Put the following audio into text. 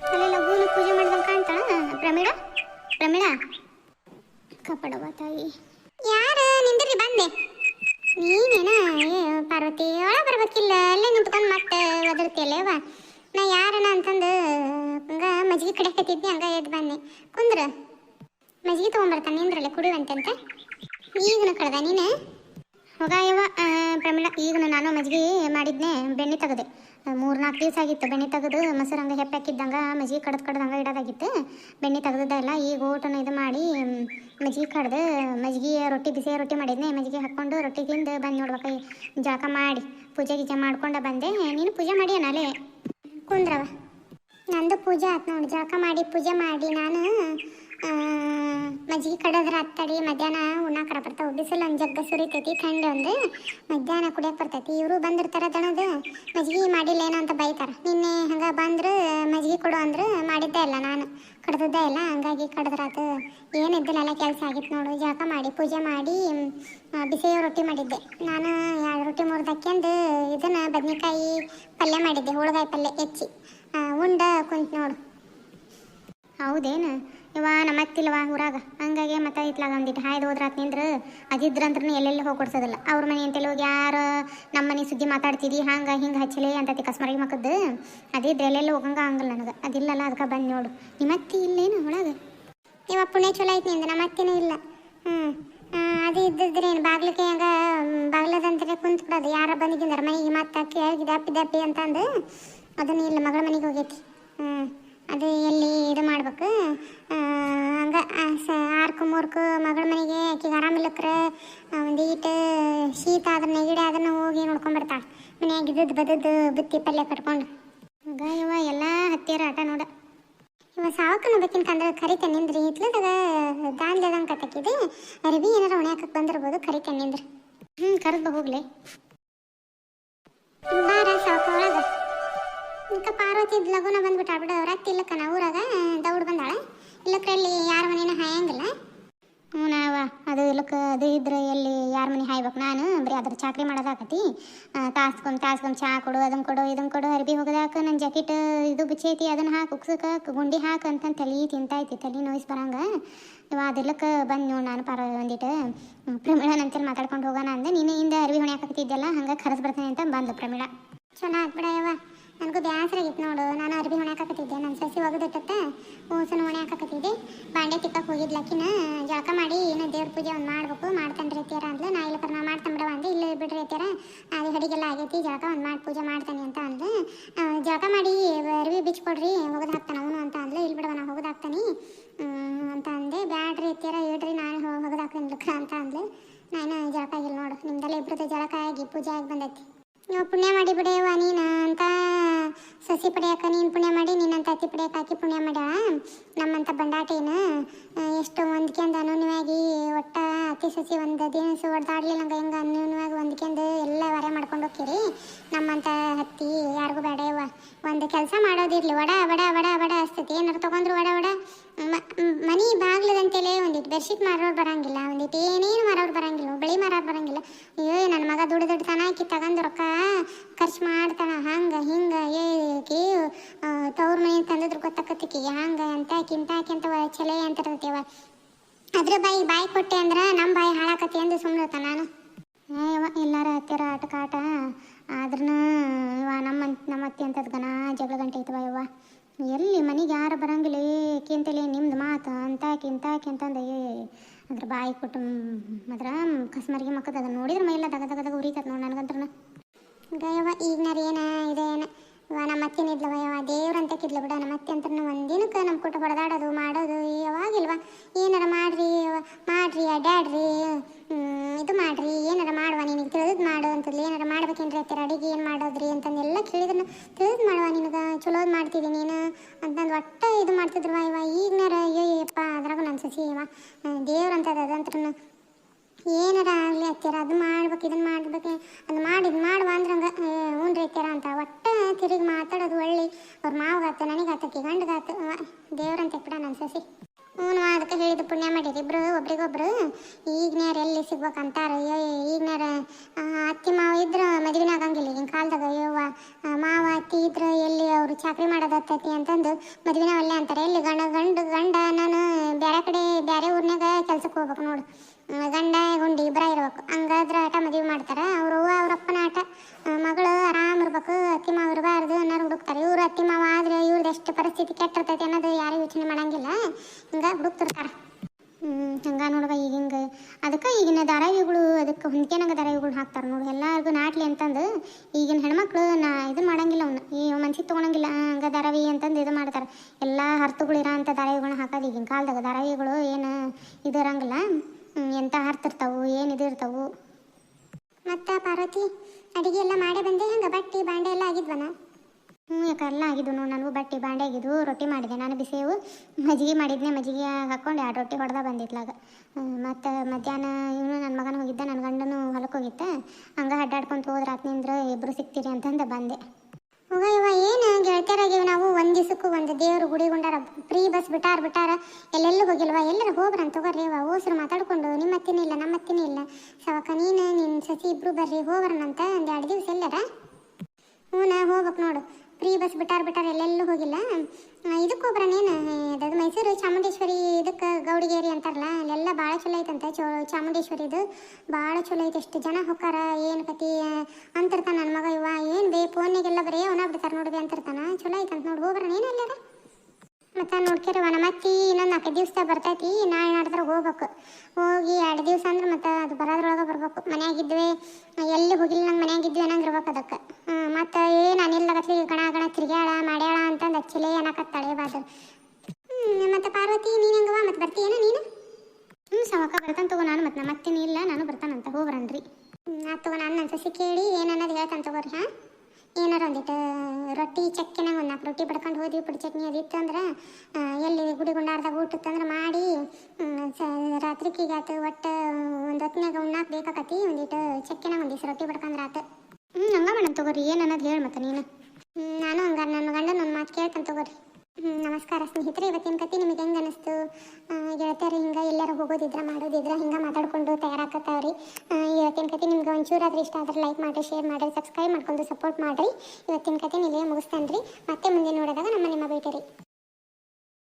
ಅಲ್ಲಿ ಲಘುನ ಪೂಜೆ ಮಾಡಿದಂಗೆ ಕಾಣ್ತಾಳ ಪ್ರಮೀಳ? ಪ್ರಮೀಳಾ? ಕಪಡವ ತಾಯಿ. ಯಾರು? ನಿಂದ್ರಿ ಬಂದೆ. ನೀನೇನ? ಪಾರ್ವತಿ ಒಳ ಬರ್ಬೇಕಿಲ್ಲ. ಅಲ್ಲೇ ನಿಂತ್ಕೊಂಡು ಮತ್ತೆ ಒದರ್ತಿಯಲ್ಲೇವ ನಾ ಯಾರನ ಅಂತಂದು, ಹಂಗ ಮಜ್ಗಿ ಕಡೆ ಕತ್ತಿದ್ದೆ ಹಂಗ ಎದ್ದು ಬಂದೆ. ಕುಂದ್ರ. ಮಜ್ಗಿ ತೊಗೊಂಬರ್ತಾನೆ, ನಿಂದ್ರಲ್ಲೇ ಕುಡಿಯುವಂತೆ ಈಗನ ಕಳ್ದ ನೀನು? ಹೋಗ ಪ್ರಮೀಳ ಈಗ ನಾನು ಮಜ್ಜಿಗೆ ಮಾಡಿದ್ನೆ, ಬೆಣ್ಣೆ ತೆಗೆದೆ. ಮೂರು ನಾಲ್ಕು ದಿವಸ ಆಗಿತ್ತು, ಬೆಣ್ಣೆ ತೆಗೆದು ಮೊಸರು ಹಂಗೆ ಹೆಪ್ಪೆ ಹಾಕಿದ್ದಂಗ ಮಜ್ಜಿಗೆ ಕಡ್ದು ಕಡ್ದು ಹಂಗೆ ಇಡೋದಾಗಿತ್ತು. ಬೆಣ್ಣೆ ತೆಗೆದಲ್ಲ ಈಗ ಊಟನ ಇದು ಮಾಡಿ ಮಜ್ಜಿಗೆ ಕಡ್ದು ಮಜ್ಜಿಗೆ ರೊಟ್ಟಿ, ಬಿಸಿ ರೊಟ್ಟಿ ಮಾಡಿದ್ನೆ ಮಜ್ಜಿಗೆ ಹಾಕ್ಕೊಂಡು ರೊಟ್ಟಿ ತಿಂದು ಬಂದು ನೋಡ್ಬೇಕು ಜಳಕ ಮಾಡಿ, ಪೂಜೆ ಗೀಜೆ ಮಾಡ್ಕೊಂಡು ಬಂದೆ. ನೀನು ಪೂಜೆ ಮಾಡಿ ನಾಳೆ ಕುಂದ್ರವ. ನಂದು ಪೂಜೆ ಆಯ್ತು ನೋಡಿ, ಜಳಕ ಮಾಡಿ, ಪೂಜೆ ಮಾಡಿ, ನಾನು ಮಜ್ಜಿಗೆ ಕಡದ್ರ ಹತ್ತಡಿ, ಮಧ್ಯಾಹ್ನ ಉಣ್ಣಾಕರ ಬರ್ತಾವೆ ಬಿಸಿಲು ಒಂದು ಜಗ್ಗ ಸುರಿತೈತಿ, ಥಂಡಿ ಒಂದು. ಮಧ್ಯಾಹ್ನ ಕುಡಿಯಕ್ಕೆ ಬರ್ತೈತಿ. ಇವರು ಬಂದಿರ್ತಾರ ದಣದು ಮಜ್ಜಿಗೆ ಮಾಡಿಲ್ಲ ಏನೋ ಅಂತ ಬೈತಾರೆ. ನಿನ್ನೆ ಹಂಗೆ ಬಂದ್ರು, ಮಜ್ಜಿಗೆ ಕೊಡು ಅಂದ್ರೆ, ಮಾಡಿದ್ದೇ ಇಲ್ಲ ನಾನು. ಕಡ್ದದ್ದೇ ಇಲ್ಲ. ಹಂಗಾಗಿ ಕಡ್ದ್ರಾತು ಏನಿದ್ದಿಲ್ಲ ಕೆಲಸ ಆಗಿತ್ತು ನೋಡು. ಜಳಕ ಮಾಡಿ, ಪೂಜೆ ಮಾಡಿ ಬಿಸಿ ರೊಟ್ಟಿ ಮಾಡಿದ್ದೆ. ನಾನು ಎರಡು ರೊಟ್ಟಿ ಮುರಿದಕ್ಕೆಂದು ಇದನ್ನು ಬದನೆಕಾಯಿ ಪಲ್ಯ ಮಾಡಿದ್ದೆ, ಹುಳಗಾಯಿ ಪಲ್ಯ ಹೆಚ್ಚಿ. ಉಂಡ ಕುಂತು ನೋಡು. ಹೌದೇನು? ಇವ ನಮ್ಮ ಅತ್ತಿಲ್ವ ಊರಾಗ? ಹಂಗಾಗಿ ಮತ್ತೆ ಇತ್ಲಾಗ ಒಂದಿಟ್ಟು ಹಾಯ್ದು ಹೋದ್ರಾತ್ ನಿಂದ್ರ. ಅದಿದ್ರಂತ್ರ ಎಲ್ಲೆಲ್ಲಿ ಹೋಗಿ ಕೊಡ್ಸೋದಿಲ್ಲ. ಅವ್ರ ಮನೆ ಅಂತೇಳಿ ಹೋಗಿ ಯಾರು ನಮ್ಮ ಮನೆ ಸುದ್ದಿ ಮಾತಾಡ್ತಿದ್ದಿ ಹಂಗೆ ಹಿಂಗೆ ಹಚ್ಚಲೇ ಅಂತ ಕಸ್ಮರಿಗೆ ಮಕ್ಕದ್ದು. ಅದಿದ್ರೆ ಎಲ್ಲೆಲ್ಲಿ ಹೋಗಂಗ ಹಂಗಲ್ಲ ನನಗೆ. ಅದಿಲ್ಲಲ್ಲ ಅದಕ್ಕೆ ಬಂದು ನೋಡು. ನಿಮ್ಮ ಅತ್ತಿ ಇಲ್ಲೇನು ಒಳಗೆ? ಇವ ಪುಣ್ಯ ಚಲೋ ಐತಿ ನಿಂದ. ನಮ್ಮ ಇಲ್ಲ. ಹ್ಞೂ ಅದು ಇದ್ದಿದ್ರೇನು? ಬಾಗ್ಲಕ್ಕೆ ಹಂಗ ಬಾಗ್ಲದಂತಲೇ ಕುಂತ್ ಬಿಡೋದು ಯಾರ ಬಂದಿದ್ದಾರ ಮನೆಗೆ? ಮತ್ತೆ ಕೇಳಿ ದಪ್ಪಿ ದಪ್ಪಿ ಅಂತಂದು. ಅದನ್ನ ಇಲ್ಲ, ಮಗಳ ಮನೆಗೆ ಹೋಗೈತಿ. ಹ್ಞೂ ಅದು ಎಲ್ಲಿ ಇದು ಮಾಡ್ಬೇಕು? ಹಂಗೆ ಆರ್ಕು ಮೂರ್ಕು ಮಗಳ ಮನೆಗೆ ಆಕಿಗೆ ಆರಾಮಿಲ್ಲಕ್ರೆ ಒಂದು ಈಟ್, ಶೀತ ಅದ್ರ ನೆಗಡಿ ಅದನ್ನು ಹೋಗಿ ನೋಡ್ಕೊಂಡ್ಬರ್ತಾಳೆ ಮನ್ಯಾಗ ಇದ್ದದ್ದು ಬದದ್ದು ಬುತ್ತಿ ಪಲ್ಯ ಕಟ್ಕೊಂಡು. ಹಂಗ ಇವ ಎಲ್ಲ ಹತ್ತಿರ ಆಟ ನೋಡ. ಇವ ಸಾವಕನ ಬೇಕಿನ ಕಂದ್ರೆ ಕರಿತೇನೆ ನಿಂದ್ರಿ ಹಿತ್ಲದಾಗ ದಾನ್ಯದಂಗೆ ಕಟ್ಟಕ್ಕಿದೆ ಅರಿವಿ ಏನಾರ ಹೊಣ್ಯಾಕಕ್ಕೆ ಬಂದಿರ್ಬೋದು ಕರಿತೆ ನಿಂದ್ರಿ ಹ್ಞೂ ಕರೆದು ಹೋಗ್ಲಿ. ಬಾರ ಸಾವಕ ಇಂಕ ಪಾರ್ವತಿ ಲಗುನ ಅವ್ರ ಬಿಡ ಇಲ್ಲಕ್ಕ ಇಲ್ಲಕ್ಕನ ಊರಾಗ, ದೌಡ್ ಬಂದಾಳೆ. ಇಲ್ಲಕ್ಕ ಅಲ್ಲಿ ಯಾರ ಮನೇನ ಹಾಯಂಗಿಲ್ಲ. ಹ್ಞೂ ನಾವ, ಅದು ಇಲ್ಲಕ್ಕ, ಅದು ಇದ್ರೆ ಎಲ್ಲಿ ಯಾರ ಮನೆ ಹಾಯ್ಬೇಕು ನಾನು, ಬರೀ ಅದ್ರ ಚಾಕ್ರಿ ಮಾಡೋದಾಕತಿ. ತಾಸ್ಕೊಂಡ್ ತಾಸ್ಕೊಂಡ್ ಚಾ ಕೊಡು ಅದನ್ನ ಕೊಡು ಇದನ್ನ ಕೊಡು, ಅರ್ಬಿ ಹೋಗದಾಕ ನನ್ನ ಜಾಕೆಟ್, ಇದು ಬಿಚ್ಚೈತಿ ಅದನ್ನ ಹಾಕಿ ಉಕ್ಸಕ್ಕೆ ಗುಂಡಿ ಹಾಕ ಅಂತ ತಲೆ ತಿಂತಾಯ್ತಿ, ತಲೆ ನೋಯ್ಸ್ ಬರಂಗ. ಇವ ಅದಿಲ್ಲಕ್ಕ ಬಂದು ನೋಡಿ ನಾನು ಪಾರ ಒಂದಿಟ್ಟು ಪ್ರಮೀಳ ನಂತರ ಮಾತಾಡ್ಕೊಂಡು ಹೋಗೋಣ ಅಂದೆ. ನೀನು ಹಿಂದೆ ಅರ್ವಿ ಹೊಣೆ ಹಾಕತ್ತಿದ್ದೆಲ್ಲ ಹಂಗೆ ಕರೆಸ್ ಬರ್ತೇನೆ ಅಂತ ಬಂದು ಪ್ರಮೀಳ. ಚಲೋ ಆತ್ ಬಿಡ ಯವ್ವ ನನಗೂ ಬ್ಯಾಸರ ಆಗಿತ್ತು ನೋಡು. ನಾನು ಅರ್ಬಿ ಹೊಣೆ ಹಾಕಕತ್ತಿದ್ದೆ. ನನ್ನ ಸಸಿ ಒಗದಿಟ್ಟತ್ತ ಹೂಸನ ಹೊಣೆ ಹಾಕಕತ್ತಿದ್ದೆ. ಬಾಂಡೆ ತಿಕ್ಕಕ್ಕೆ ಹೋಗಿದ್ಲಕ್ಕಿನ ಜಳಕ ಮಾಡಿ ಏನು ದೇವ್ರ ಪೂಜೆ ಒಂದು ಮಾಡ್ಬೇಕು. ಮಾಡ್ತಾನೆ ರೀತಿಯಾರ ಅಂದ್ಲು. ನಾ ಇಲ್ಲ ನಾ ಮಾಡ್ತಾನೆ ಬಿಡವ ಅಂದೆ. ಇಲ್ಲ ಬಿಡ್ರಿ ರೀತಿಯಾರ. ಅದು ಹಡಿಗೆಲ್ಲ ಆಗೈತಿ, ಜಳಕ ಒಂದು ಮಾಡಿ ಪೂಜೆ ಮಾಡ್ತಾನೆ ಅಂತ ಅಂದ್ಲು. ಜಳಕ ಮಾಡಿ ಅರ್ವಿ ಬಿಚ್ಚಿ ಕೊಡ್ರಿ, ಒಗದು ಹಾಕ್ತಾನೆ ಅವನು ಅಂತ ಅಂದ್ಲು. ಇಲ್ಲಿ ಬಿಡವ ನಾ ಹೋಗೋದು ಅಂತ ಅಂದೆ. ಬ್ಯಾಡ್ರಿ ರೀತಿಯಾರ ಹೇಳ್ರಿ ನಾನು ಹೋಗೋದು ಹಾಕ್ತೀನಿ ಅಂತ ಅಂದ್ಲು. ನಾನು ಜಳಕ ಆಗಿಲ್ಲ ನೋಡು. ನಿಮ್ದೆಲ್ಲ ಇಬ್ಬರದ್ದು ಜಳಕ ಆಗಿ ಪೂಜೆ ಆಗಿ ಬಂದೈತಿ. ಪುಣ್ಯ ಮಾಡಿ ಬಿಡೆಯವ ನೀನು ಅಂತ. ಸಸಿ ಪಡೆಯಕ ನೀನು ಪುಣ್ಯ ಮಾಡಿ ನಿನ್ನಂತ ಅತಿ ಪಡೆಯಕ ಆಕಿ ಪುಣ್ಯ ಮಾಡ್ಯಾಳ. ನಮ್ಮಂತ ಬಂಡಾಟೇನ ಎಷ್ಟು ಹೊಂದ್ಕೆಂದ ಅನೂನ್ಯವಾಗಿ ಒಟ್ಟ ಅತಿ ಸಸಿ ಒಂದು ದಿನಸು ಹೊಡೆದಾಡ್ಲಿಲ್ಲ ಹಂಗೆ ಅನ್ಯೂನ್ಯವಾಗಿ ಹೊಂದ್ಕೆಂದು ಎಲ್ಲ ವರೆ ಮಾಡ್ಕೊಂಡು ಹೋಗ್ತೀರಿ ನಮ್ಮಂತ ಹತ್ತಿ ಯಾರಿಗೂ ಬೇಡಯವ ಒಂದು ಕೆಲಸ ಮಾಡೋದಿರ್ಲಿ. ವಡ ವಡ ವಡ ವಡ ಅಸ್ತೈತಿ. ಏನಾರು ತೊಗೊಂಡ್ರು ಮ- ಮ್- ಮನಿ ಬಾಗ್ಲದಂತೆಲೇ ಒಂದಿಟ್ಟು ಬೆಡ್ಶೀಟ್ ಮಾರೋರು ಬರಂಗಿಲ್ಲ. ಒಂದಿಟ್ಟು ಏನೇನು ಮಾರೋರು ಬರಂಗಿಲ್ಲ ಬಳಿ ಮಾರೋರು ಬರಂಗಿಲ್ಲ ಅಯ್ಯೋ ನನ್ನ ಮಗ ದುಡ್ಡು ದುಡ್ಡು ತನ ಆಕಿ ತಗೊಂಡು ರೊಕ್ಕ ಖರ್ಚು ಮಾಡ್ತಾನ ಹಂಗ ಹಿಂಗ ಏಕಿ ತವ್ರ ಗೊತ್ತಾಕತ್ತಿಕಿಗೆ ಹಂಗ ಅಂತ ಕಿಂತ ಕಿಂತ ಚಲೇ ಅಂತ ಅದ್ರ ಬಾಯಿ ಬಾಯಿ ಕೊಟ್ಟೆ ಅಂದ್ರೆ ನಮ್ಮ ಬಾಯಿ ಹಾಳಾಕತಿ ಎಂದು ಸುಮ್ಮನೆ ನಾನು. ಎಲ್ಲಾರ ಹತ್ತಿರ ಆಟ ಕಾಟ ಆದ್ರನ ನಮ್ಮ ನಮ್ಮ ಅತ್ತಿ ಅಂತದ್ ಗನ ಜಗಳ ಗಂಟೆ ಐತವ ಇವ ಎಲ್ಲಿ ಮನೆಗೆ ಯಾರು ಬರಂಗಿಲ್ಲ ಏಕೆಂತಲೇ ನಿಮ್ದು ಮಾತು, ಅಂತ, ಕಿಂತ ಕಿಂತಂದ ಏ, ಅದ್ರ ಬಾಯಿ ಕೊಟ್ಟು ಅದ್ರ ಕಸ್ಮರಿಗೆ ಮಕ್ಕದ ಅದನ್ನ ನೋಡಿದ್ರೆ ಮೈಲ್ಲ ದಗ ದಗ ಉರಿತತ್ ನೋಡಿ ನನಗಂತ್ರ ಗಯವ ಈಗ ಏನ, ಇದೇನ? ನಮ್ಮ ಅತ್ತಿನ ಯಾವ ದೇವ್ರಂತ ಕಿದ್ಲು ಬಿಡ, ನಮ್ಮ ಅತ್ತೆ ಅಂತ ಒಂದಿನಕ್ಕೆ ನಮ್ಮ ಕೊಟ್ಟು ಹೊಡೆದಾಡೋದು, ಮಾಡೋದು ಯಾವಾಗಿಲ್ವ ಏನಾರ ಮಾಡ್ರಿ ಮಾಡ್ರಿ ಅಡ್ಡಾಡ್ರಿ ಇದು ಮಾಡ್ರಿ, ಏನಾರ ಮಾಡುವ, ನಿನಗೆ ತಿಳಿದ್ ಮಾಡು ಅಂತಂದ್ಲಿ, ಏನಾರ ಮಾಡ್ಬೇಕೇನ್ರಿ ಅತ್ತರ, ಅಡಿಗೆ ಏನು ಮಾಡೋದ್ರಿ ಅಂತಂದೆಲ್ಲ ಕೇಳಿದ್ರು ತಿಳಿದ್ ಮಾಡುವ ನಿನಗೆ ಚಲೋದು ಮಾಡ್ತಿದ್ದೀನಿ ನೀನು ಅಂತಂದು ಒಟ್ಟು ಇದು ಮಾಡ್ತಿದ್ರು ಇವ ಈಗಿನಾರ, ಅಯ್ಯಯ್ಯಪ್ಪ ಯಪ್ಪ ಅದ್ರಾಗ ನನ್ನ ಸಸಿ ಇವ ದೇವ್ರಂತದ ಅದಂತ್ರ ಏನಾರ ಆಗಲಿ ಅತ್ತೆರ, ಅದು ಮಾಡ್ಬೇಕು ಇದನ್ನು ಮಾಡ್ಬೇಕು, ಅದು ಮಾಡಿ, ಇದು ಮಾಡುವ ಅಂದ್ರೆ ಹ್ಞೂ ಅತ್ಯಾರ ಅಂತ ಒಟ್ಟ ತಿರುಗಿ ಮಾತಾಡೋದು ಒಳ್ಳೆ. ಅವ್ರ ಮಾವಗಾತ ನನಗಾತಕ್ಕೆ ಗಂಡಗಾತ ದೇವ್ರಂತ ಬಿಡ ನನ್ನ ಸಸಿ. ಹ್ಞೂ ಅದಕ್ಕೆ ಹೇಳಿದ್ದು ಪುಣ್ಯ ಮಾಡಿರಿ. ಇಬ್ರು, ಒಬ್ರಿಗೊಬ್ರು ಈಗಿನ್ಯಾರ ಎಲ್ಲಿ ಸಿಗ್ಬೇಕಂತಾರ ಈಗಿನ್ಯಾರ ಅತ್ತಿ ಮಾವ ಇದ್ರ ಮದುವೆನ ಆಗಂಗಿಲ್ಲ ಈಗಿನ ಕಾಲದಾಗ. ಅಯ್ಯೋ ಮಾವ, ಅತ್ತಿ ಇದ್ರ ಎಲ್ಲಿ ಅವ್ರು ಚಾಕ್ರಿ ಮಾಡೋದತ್ತತಿ ಅಂತಂದು ಮದುವೆನ ಒಳ್ಳೆ ಅಂತಾರೆ. ಎಲ್ಲಿ ಗಂಡ, ಗಂಡು, ಗಂಡ, ನಾನು ಬೇರೆ ಕಡೆ ಬೇರೆ ಊರಿನಾಗ ಕೆಲ್ಸಕ್ಕೆ ಹೋಗ್ಬೇಕು ನೋಡು. ಗಂಡ, ಗುಂಡಿ ಇಬ್ಬರ ಇರ್ಬೇಕು. ಹಂಗಾದ್ರೆ ಆಟ ಮದುವೆ ಮಾಡ್ತಾರೆ. ಅವ್ರ ಅವ್ರ ಅಪ್ಪನ ಆಟ ಆ, ಮಗಳು ಆರಾಮ್ ಇರ್ಬೇಕು ಅತ್ತಿ ಮಾವ ಇರಬಾರ್ದು ಅನ್ನೋರು ಹುಡುಕ್ತಾರೆ ಇವ್ರು ಅತ್ತಿ ಮಾವ ಆದ್ರೆ ಇವ್ರದ್ದು ಎಷ್ಟು ಪರಿಸ್ಥಿತಿ ಕೆಟ್ಟಿರ್ತೈತಿ ಅನ್ನೋದು ಯಾರು ಯೋಚನೆ ಮಾಡಂಗಿಲ್ಲ. ಹಿಂಗೆ ಹುಡುಕ್ತಿರ್ತಾರೆ ಹಂಗ ನೋಡುವ ಈಗ ಹಿಂಗೆ. ಅದಕ್ಕೆ ಈಗಿನ ಧಾರಾವಿಗಳು ಅದಕ್ಕೆ ಹೊಂದ್ಕೆನಾಗ ಧಾರಾವಿಗಳು ಹಾಕ್ತಾರೆ ನೋಡಿ. ಎಲ್ಲರಿಗೂ ನಾಟ್ಲಿ ಅಂತಂದು ಈಗಿನ ಹೆಣ್ಮಕ್ಳು ನಾ ಇದು ಮಾಡಂಗಿಲ್ಲ ಅವನ್ನ ಈ ಮನ್ಸಿಗೆ ತೊಗೊಳಂಗಿಲ್ಲ ಹಂಗ ಧಾರಾವಿ ಅಂತಂದು ಇದು ಮಾಡ್ತಾರೆ. ಎಲ್ಲ ಹರ್ತುಗಳು ಇರೋ ಅಂಥ ಧಾರಾವಾಹಿಗಳನ್ನ ಹಾಕೋದು ಈಗಿನ ಕಾಲದಾಗ. ಧಾರಾವಿಗಳು ಏನು ಇದು ಇರಂಗಿಲ್ಲ. ಹ್ಮ್, ಎಂಥ ಹರ್ತ್ ಇರ್ತಾವು ಏನು ಇದು ಇರ್ತಾವು. ಮತ್ತು ಪಾರ್ವತಿ ಅಡಿಗೆ ಎಲ್ಲ ಮಾಡೇ ಬಂದೆ ಹಂಗೆ? ಬಟ್ಟಿ ಬಾಂಡೆ ಎಲ್ಲ ಆಗಿದ್ವನ? ಹ್ಞೂ ಆಗಿದ್ದು ನೋಡು ನನಗೂ ಬಟ್ಟೆ ಬಾಂಡೆ ಆಗಿದ್ದು ರೊಟ್ಟಿ ಮಾಡಿದೆ. ನಾನು ಬಿಸಿವು ಮಜ್ಜಿಗೆ ಮಾಡಿದ್ನೆ. ಮಜ್ಜಿಗೆ ಹಾಕ್ಕೊಂಡು ಎರಡು ರೊಟ್ಟಿ ಹೊಡೆದ ಬಂದಿತ್ಲಾಗ. ಮತ್ತು ಮಧ್ಯಾಹ್ನ ಇವನು ನನ್ನ ಮಗನ ಹೋಗಿದ್ದ. ನನ್ನ ಗಂಡನು ಹೊಲಕ್ಕೆ ಹೋಗಿದ್ದ ಹಂಗೆ ಅಡ್ಡಾಡ್ಕೊಂತ ಹೋದ್ರೆ ಆತ್ನಿಂದ್ರ ಇಬ್ಬರು ಸಿಗ್ತೀರಿ ಅಂತಂದು ಬಂದೆ. ಹೋಗ ಇವ ಏನು ಗೆಳತಿಯರಾಗಿವಿ ನಾವು? ಒಂದು ದಿವಸಕ್ಕೂ ಒಂದು ದೇವರು ಗುಡಿ ಗುಂಡಾರ ಫ್ರೀ ಬಸ್ ಬಿಟ್ಟಾರ ಬಿಟ್ಟಾರ. ಎಲ್ಲೆಲ್ಲೂ ಹೋಗಿಲ್ವಾ? ಎಲ್ಲರ ಹೋಗ್ರಂತ ತಗೋರಿ ಇವ ಓಸ್ರು ಮಾತಾಡ್ಕೊಂಡು ನಿಮ್ಮ ಇಲ್ಲ ನಮ್ಮ ಇಲ್ಲ. ಸವಕ, ನೀನು ನಿನ್ನ ಸಸಿ ಇಬ್ಬರು ಬರ್ರಿ, ಹೋಗ್ರನಂತ ಒಂದು ಎರಡು ದಿವಸ ಎಲ್ಲರ? ಹ್ಞೂ, ನಾ ಹೋಗ್ಬೇಕು ನೋಡು. ಫ್ರೀ ಬಸ್ ಬಿಟ್ಟಾರ ಬಿಟ್ಟಾರ ಎಲ್ಲೆಲ್ಲೂ ಹೋಗಿಲ್ಲ. ಇದಕ್ಕೆ ಹೋಗ್ರನೇನು ಅದು ಮೈಸೂರು ಚಾಮುಂಡೇಶ್ವರಿ ಇದಕ್ಕೆ ಗೌಡಿಗೇರಿ ಅಂತಾರಲ್ಲ, ಅಲ್ಲೆಲ್ಲ ಭಾಳ ಚಲೋ ಐತಂತೆ ಚೋ, ಚಾಮುಂಡೇಶ್ವರಿದು. ಭಾಳ ಚಲೋ ಐತೆ, ಎಷ್ಟು ಜನ ಹೊಕ್ಕಾರ, ಏನು ಕತಿ ಅಂತಿರ್ತಾನೆ ನನ್ನ ಮಗ ಇವ, ಏನು ಬೇ ಫೋನಿಗೆಲ್ಲ ಬರೀ ಅವನ ಬಿಡ್ತಾರೆ ನೋಡಿ ಅಂತಿರ್ತಾನ. ಚಲೋ ಐತಂತ ನೋಡಿ ಹೋಗ್ರನೇನು ಇಲ್ಲ ಮತ್ತು ನೋಡ್ಕಿರವ ನಮ್ಮ ಅತ್ತಿ ಇನ್ನೊಂದು ನಾಲ್ಕು ದಿವಸ ಬರ್ತೈತಿ, ನಾಳೆ ನಾಡ್ದ್ರೆ ಹೋಗ್ಬೇಕು. ಹೋಗಿ ಎರಡು ದಿವಸ ಅಂದ್ರೆ ಮತ್ತೆ ಅದು ಬರೋದ್ರೊಳಗೆ ಬರ್ಬೇಕು. ಮನ್ಯಾಗಿದ್ವಿ ಎಲ್ಲಿ ಹೋಗಿಲ್ಲ ನಂಗೆ ಮನ್ಯಾಗಿದ್ವಿ ಅನ್ನಂಗೆ ಇರ್ಬೇಕು ಅದಕ್ಕೆ. ಮತ್ತು ಏನು ಅನಿಲ್ದಾಗತ್ಲಿ ಗಣ ಗಣ, ತಿರ್ಗ್ಯಾಳ, ಮಾಡ್ಯಾಳ ಅಂತಂದು ಹಚ್ಚಿಲೇ ಅನ್ನಕತ್ತಾಳೆ ಬಾದ್ರ ಮತ್ತೆ ಪಾರ್ವತಿ, ನೀನು ಹೆಂಗವ ಮತ್ತು ಬರ್ತೀಯೇನ ನೀನು? ಹ್ಞೂ ಸವಕ ಬರ್ತಾನೆ ತಗೋ ನಾನು ಮತ್ತೆ ನಮ್ಮ ಅತ್ತಿನ ಇಲ್ಲ, ನಾನು ಬರ್ತಾನಂತ ಹೋಗ್ರನ್ರಿ ಆತು ತಗೋ ನಾನು ನನ್ನ ಸಸಿ ಕೇಳಿ ಏನನ್ನದು ಹೇಳ್ತಾನೆ ತಗೋರಿ, ಹಾಂ? ಏನಾರ ಒಂದಿಟ್ಟು ರೊಟ್ಟಿ ಚಕ್ಕಿನಾಗ ಒಂದು ನಾಲ್ಕು ರೊಟ್ಟಿ ಬಡ್ಕೊಂಡು ಹೋದ್ವಿ, ಪುಡಿ ಚಟ್ನಿ ಅದಿತ್ತು ಅಂದ್ರೆ ಎಲ್ಲಿ ಗುಡಿ ಗುಂಡಾರ್ದಾಗ ಊಟತ್ತಂದ್ರೆ ಮಾಡಿ ರಾತ್ರಿಗೀಗಾತು ಒಟ್ಟು ಒಂದು ಹೊತ್ತಿನಾಗ ಉಣ್ಣಾಕ ಬೇಕಾಕತಿ ಒಂದಿಟ್ಟು ಚಕ್ಕಿನಾಗ ಒಂದಿವ್ಸ ರೊಟ್ಟಿ ಬಡ್ಕಂದ್ರೆ ಆತು ಹ್ಞೂ ಹಂಗ ಮೇಡಮ್ ತಗೋರಿ. ಏನು ಅನ್ನೋದು ಹೇಳಿ ಮತ್ತೆ ನೀನು. ನಾನು ಹಂಗ ನನ್ನ ಗಂಡ ನನ್ನ ಮಾತು ಕೇಳ್ತಾನೆ ತಗೋರಿ. ನಮಸ್ಕಾರ ಸ್ನೇಹಿತರೆ, ಇವತ್ತಿನ ಕತೆ ನಿಮಗೆ ಹೆಂಗೆ ಅನಿಸ್ತು? ಗೆಳತಿಯರು ಹಿಂಗೆ, ಎಲ್ಲರೂ ಹೋಗೋದಿದ್ರೆ ಮಾಡೋದಿದ್ರೆ, ಹಿಂಗೆ ಮಾತಾಡ್ಕೊಂಡು ತಯಾರಾಕತ್ತಾವ್ರಿ. ಇವತ್ತಿನ ಕತೆ ನಿಮ್ಗೆ ಒಂಚೂರಾದ್ರೂ ಇಷ್ಟ ಆದ್ರೆ ಲೈಕ್ ಮಾಡಿ ಶೇರ್ ಮಾಡಿ ಸಬ್ಸ್ಕ್ರೈಬ್ ಮಾಡ್ಕೊಂಡು ಸಪೋರ್ಟ್ ಮಾಡಿರಿ. ಇವತ್ತಿನ ಕತೆ ನಿಮಗೆ ಮುಗಿಸ್ತಾನೆ ರೀ ಮತ್ತೆ ಮುಂದೆ ನೋಡಿದಾಗ ನಮ್ಮ ನಿಮ್ಮ ಭೇಟಿ